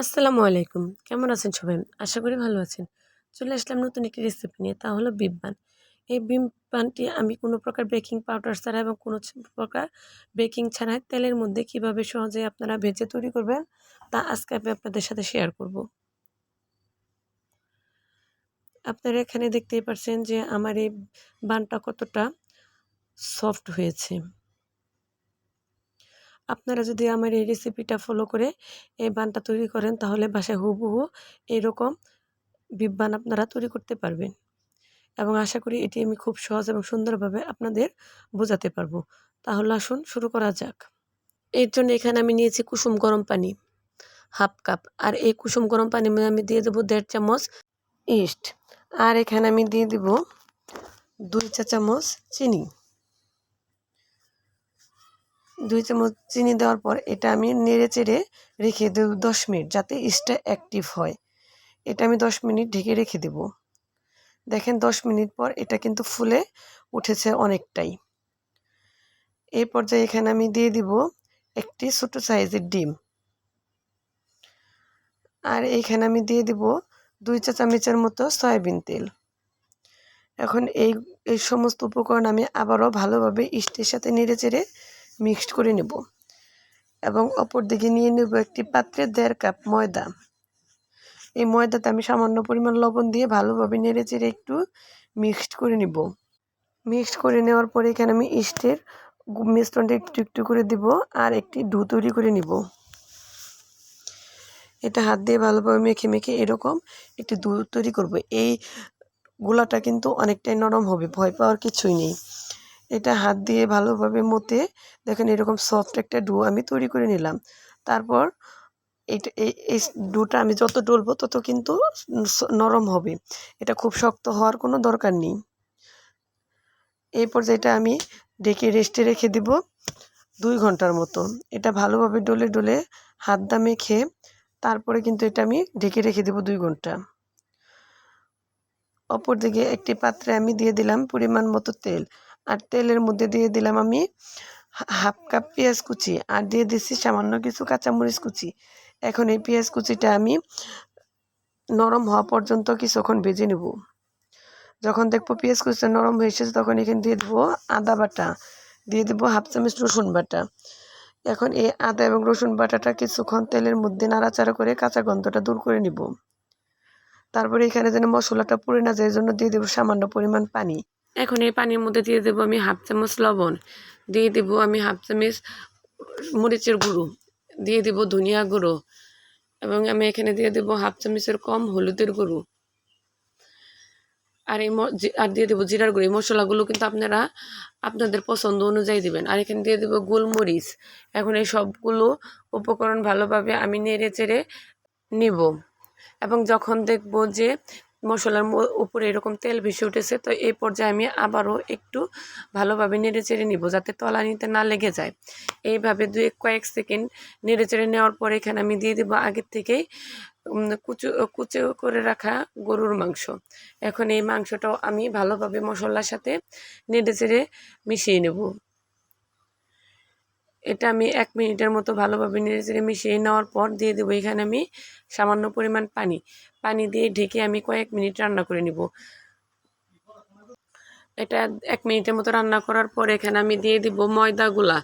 আসসালামু আলাইকুম। কেমন আছেন সবাই? আশা করি ভালো আছেন। চলে আসলাম নতুন একটি রেসিপি নিয়ে, তা হলো বিপ বান এই বিপ বানটি আমি কোনো প্রকার বেকিং পাউডার ছাড়া এবং কোনো প্রকার বেকিং ছাড়াই তেলের মধ্যে কীভাবে সহজে আপনারা ভেজে তৈরি করবেন, তা আজকে আমি আপনাদের সাথে শেয়ার করব। আপনারা এখানে দেখতেই পাচ্ছেন যে আমার এই বানটা কতটা সফট হয়েছে। আপনারা যদি আমার এই রেসিপিটা ফলো করে এই বানটা তৈরি করেন, তাহলে বাসায় হুবহু এরকম বিপ বান আপনারা তৈরি করতে পারবেন। এবং আশা করি এটি আমি খুব সহজ এবং সুন্দরভাবে আপনাদের বোঝাতে পারব। তাহলে আসুন শুরু করা যাক। এর জন্য এখানে আমি নিয়েছি কুসুম গরম পানি, হাফ কাপ। আর এই কুসুম গরম পানি আমি দিয়ে দেবো দেড় চামচ ইস্ট আর এখানে আমি দিয়ে দিব দুই চা চামচ চিনি। দুই চামচ চিনি দেওয়ার পর এটা আমি নেড়ে চেড়ে রেখে দেব দশ মিনিট যাতে ইস্টটা অ্যাক্টিভ হয়। এটা আমি দশ মিনিট ঢেকে রেখে দেব। দেখেন দশ মিনিট পর এটা কিন্তু ফুলে উঠেছে অনেকটাই। এই পর্যায়ে এখানে আমি দিয়ে দিব একটি ছোট সাইজের ডিম। আর এইখানে আমি দিয়ে দিব দুই চা চামচের মতো সয়াবিন তেল। এখন এই এই সমস্ত উপকরণ আমি আবারও ভালোভাবে ইস্টের সাথে নেড়ে চেড়ে মিক্সড করে নেব এবং অপর দিকে নিয়ে নেব একটি পাত্রে দেড় কাপ ময়দা। এই ময়দাতে আমি সামান্য পরিমাণ লবণ দিয়ে ভালোভাবে নেড়ে চেড়ে একটু মিক্সড করে নিব। মিক্সড করে নেওয়ার পরে এখানে আমি ইস্টের মিশ্রণটা একটু একটু করে দিব আর একটি ডু তৈরি করে নিব। এটা হাত দিয়ে ভালোভাবে মেখে মেখে এরকম একটি দু তৈরি করব। এই গোলাটা কিন্তু অনেকটাই নরম হবে, ভয় পাওয়ার কিছুই নেই। এটা হাত দিয়ে ভালোভাবে মতে দেখেন এরকম সফট একটা ডু আমি তৈরি করে নিলাম। তারপর এটা এই ডুটা আমি যত ডলবো তত কিন্তু নরম হবে। এটা খুব শক্ত হওয়ার কোনো দরকার নেই। এই পর্যায়েটা আমি ডেকে রেস্টে রেখে দিব দুই ঘণ্টার মতো। এটা ভালোভাবে ডলে ডলে হাত দা মেখে তারপরে কিন্তু এটা আমি ঢেকে রেখে দেব দুই ঘণ্টা। অপরদিকে একটি পাত্রে আমি দিয়ে দিলাম পরিমাণ মতো তেল। আর তেলের মধ্যে দিয়ে দিলাম আমি হাফ কাপ পেঁয়াজ কুচি। আর দিয়ে দিচ্ছি সামান্য কিছু কাঁচামরিচ কুচি। এখন এই পেঁয়াজ কুচিটা আমি নরম হওয়া পর্যন্ত কিছুক্ষণ ভেজে নেব। যখন দেখব পেঁয়াজ কুচিটা নরম হয়ে এসেছে, তখন এখানে দিয়ে দেবো আদা বাটা। দিয়ে দেবো হাফ চামচ রসুন বাটা। এখন এই আদা এবং রসুন বাটাটা কিছুক্ষণ তেলের মধ্যে নাড়াচাড়া করে কাঁচা গন্ধটা দূর করে নিব। তারপরে এখানে যেন মশলাটা পুড়ে না যায় জন্য দিয়ে দেবো সামান্য পরিমাণ পানি। এখন এই পানির মধ্যে দিয়ে দেবো আমি হাফ চামচ লবণ, দিয়ে দেবো আমি হাফ চামচ মরিচের গুঁড়ো, দিয়ে দেবো ধনিয়া গুঁড়ো এবং আমি এখানে দিয়ে দেবো হাফ চামচের কম হলুদের গুঁড়ো। আর এই আর দিয়ে দেবো জিরার গুঁড়ো, এই মশলাগুলো কিন্তু আপনারা আপনাদের পছন্দ অনুযায়ী দেবেন। আর এখানে দিয়ে দেবো গোলমরিচ। এখন এই সবগুলো উপকরণ ভালোভাবে আমি নেড়ে চেড়ে নিব। এবং যখন দেখব যে মশলার উপরে এরকম তেল ভেসে উঠেছে, তো এই পর্যায়ে আমি আবারও একটু ভালোভাবে নেড়ে চেড়ে নিব যাতে তলা নিতে না লেগে যায়। এইভাবে দুই, কয়েক সেকেন্ড নেড়ে চেড়ে নেওয়ার পর এখানে আমি দিয়ে দেবো আগের থেকেই কুচু, কুচো করে রাখা গরুর মাংস। এখন এই মাংসটাও আমি ভালোভাবে মশলার সাথে নেড়ে চেড়ে মিশিয়ে নেব। এটা আমি এক মিনিটের মতো ভালোভাবে নেড়ে চেড়ে মিশিয়ে নেওয়ার পর দিয়ে দেবো এখানে আমি সামান্য পরিমাণ পানি। পানি দিয়ে ঢেকে আমি কয়েক মিনিট রান্না করে নিব। এটা এক মিনিটের মতো রান্না করার পর এখানে আমি দিয়ে দিব ময়দা গুলা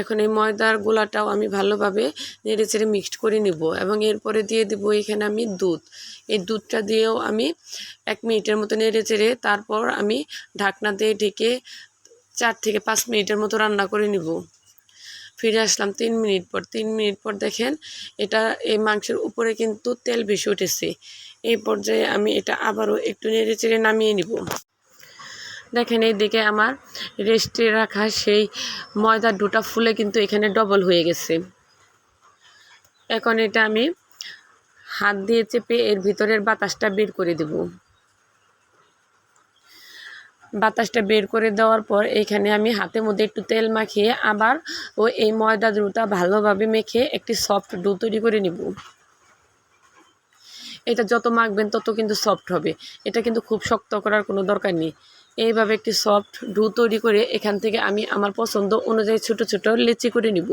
এখন এই ময়দার গুলাটাও আমি ভালোভাবে নেড়ে চেড়ে মিক্সড করে নিব এবং এরপরে দিয়ে দিব এখানে আমি দুধ। এই দুধটা দিয়েও আমি এক মিনিটের মতো নেড়ে চেড়ে তারপর আমি ঢাকনা দিয়ে ঢেকে চার থেকে পাঁচ মিনিটের মতো রান্না করে নিব। ফিরে আসলাম তিন মিনিট পর। তিন মিনিট পর দেখেন এটা এই মাংসের উপরে কিন্তু তেল ভেসে উঠেছে। এই পর্যায়ে আমি এটা আবারও একটু নেড়ে চেড়ে নামিয়ে নিব। দেখেন এইদিকে আমার রেস্টে রাখা সেই ময়দার ডোটা ফুলে কিন্তু এখানে ডবল হয়ে গেছে। এখন এটা আমি হাত দিয়ে চেপে এর ভিতরের বাতাসটা বের করে দেব। বাতাসটা বের করে দেওয়ার পর এখানে আমি হাতের মধ্যে একটু তেল মাখিয়ে আবার ও এই ময়দা ডোটা ভালোভাবে মেখে একটি সফট ডো তৈরি করে নিব। এটা যত মাখবেন তত কিন্তু সফট হবে। এটা কিন্তু খুব শক্ত করার কোনো দরকার নেই। এইভাবে একটি সফট ডু তৈরি করে এখান থেকে আমি আমার পছন্দ অনুযায়ী ছোট ছোট লেচি করে নিব।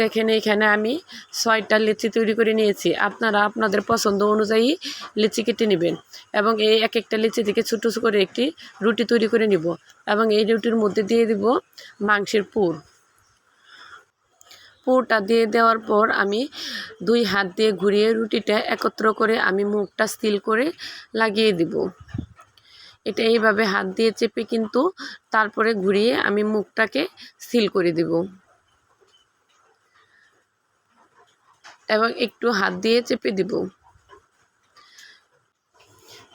দেখেন এখানে আমি ছয়টা লিচি তৈরি করে নিয়েছি। আপনারা আপনাদের পছন্দ অনুযায়ী লিচি কেটে নেবেন এবং এই এক একটা লিচি থেকে ছোটো ছোটো করে একটি রুটি তৈরি করে নিব এবং এই রুটির মধ্যে দিয়ে দিব মাংসের পুর। পুরটা দিয়ে দেওয়ার পর আমি দুই হাত দিয়ে ঘুরিয়ে রুটিটা একত্র করে আমি মুখটা সিল করে লাগিয়ে দিব। এটা এইভাবে হাত দিয়ে চেপে কিন্তু তারপরে ঘুরিয়ে আমি মুখটাকে সিল করে দিব। এবং একটু হাত দিয়ে চেপে দিব।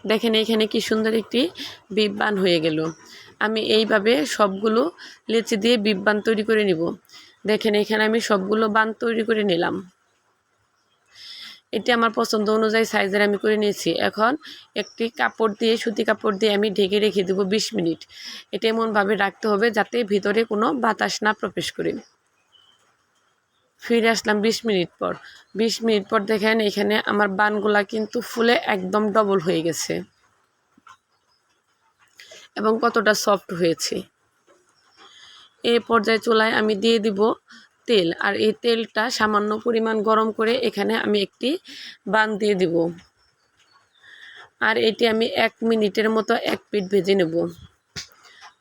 দেখেন এখানে কি সুন্দর একটি বিব্বান হয়ে গেল। আমি এইভাবে সবগুলো লেচি দিয়ে বিব্বান তৈরি করে নিব। দেখেন এখানে আমি সবগুলো বান তৈরি করে নিলাম। এটি আমার পছন্দ অনুযায়ী সাইজের আমি করে নিয়েছি। এখন একটি কাপড় দিয়ে, সুতি কাপড় দিয়ে আমি ঢেকে রেখে দেবো বিশ মিনিট। এটা এমনভাবে রাখতে হবে যাতে ভিতরে কোনো বাতাস না প্রবেশ করে। ফিরে আসলাম বিশ মিনিট পর। বিশ মিনিট পর দেখেন এখানে আমার বানগুলা কিন্তু ফুলে একদম ডবল হয়ে গেছে। এবং কতটা সফট হয়েছে। এই পর্যায়ে চুলায় আমি দিয়ে দিব তেল। আর এই তেলটা সামান্য পরিমাণ গরম করে এখানে আমি একটি বান দিয়ে দিব। আর এটি আমি এক মিনিটের মতো এক পিঠ ভেজে নেব।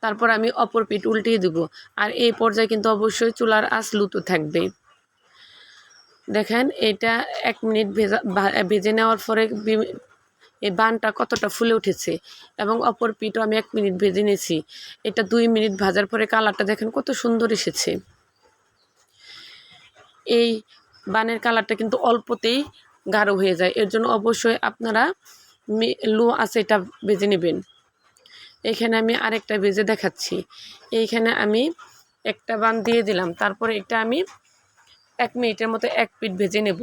তারপর আমি অপর পিঠ উল্টিয়ে দেব। আর এই পর্যায়ে কিন্তু অবশ্যই চুলার আঁচ লুতো থাকবে। দেখেন, এটা এক মিনিট ভেজা ভেজে নেওয়ার পরে এই বানটা কতটা ফুলে উঠেছে এবং অপর পিঠও আমি এক মিনিট ভেজে নিয়েছি। এটা দুই মিনিট ভাজার পরে কালারটা দেখেন কত সুন্দর এসেছে। এই বানের কালারটা কিন্তু অল্পতেই গাঢ় হয়ে যায়, এর জন্য অবশ্যই আপনারা লো আছে এটা ভেজে নেবেন। এখানে আমি আরেকটা ভেজে দেখাচ্ছি। এইখানে আমি একটা বান দিয়ে দিলাম, তারপরে এটা আমি এক মিনিটের মতো এক পিঠ ভেজে নেব।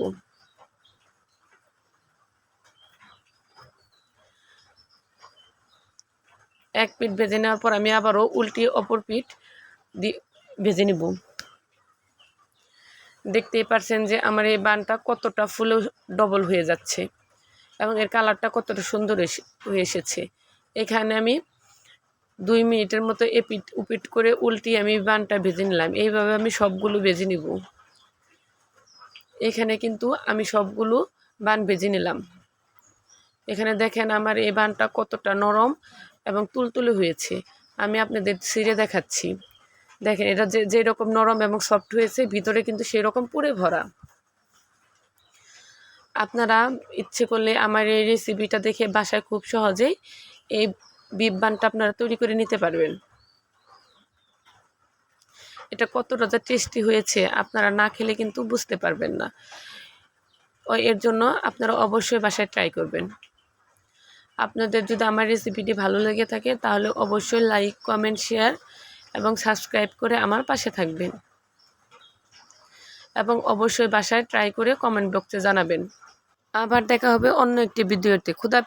এক পিঠ ভেজে নেওয়ার পর আমি আবারও উল্টিয়ে অপর পিঠ দিয়ে ভেজে নেব। দেখতেই পারছেন যে আমার এই বানটা কতটা ফুলে ডবল হয়ে যাচ্ছে এবং এর কালারটা কতটা সুন্দর হয়ে এসেছে। এখানে আমি দুই মিনিটের মতো এপিট উপিট করে উল্টিয়ে আমি বানটা ভেজে নিলাম। এইভাবে আমি সবগুলো ভেজে নিব। এখানে কিন্তু আমি সবগুলো বান ভেজে নিলাম। এখানে দেখেন আমার এই বানটা কতটা নরম এবং তুলতুলে হয়েছে। আমি আপনাদের ছিঁড়ে দেখাচ্ছি। দেখেন, এটা যে যেরকম নরম এবং সফট হয়েছে, ভিতরে কিন্তু সেই রকম পুরে ভরা। আপনারা ইচ্ছে করলে আমার এই রেসিপিটা দেখে বাসায় খুব সহজেই এই বিপ বানটা আপনারা তৈরি করে নিতে পারবেন। এটা কতটা যে টেস্টি হয়েছে আপনারা না খেলে কিন্তু বুঝতে পারবেন না। এর জন্য আপনারা অবশ্যই বাসায় ট্রাই করবেন। আপনাদের যদি আমার রেসিপিটি ভালো লেগে থাকে, তাহলে অবশ্যই লাইক কমেন্ট শেয়ার এবং সাবস্ক্রাইব করে আমার পাশে থাকবেন। এবং অবশ্যই বাসায় ট্রাই করে কমেন্ট বক্সে জানাবেন। আবার দেখা হবে অন্য একটি ভিডিওতে খুদা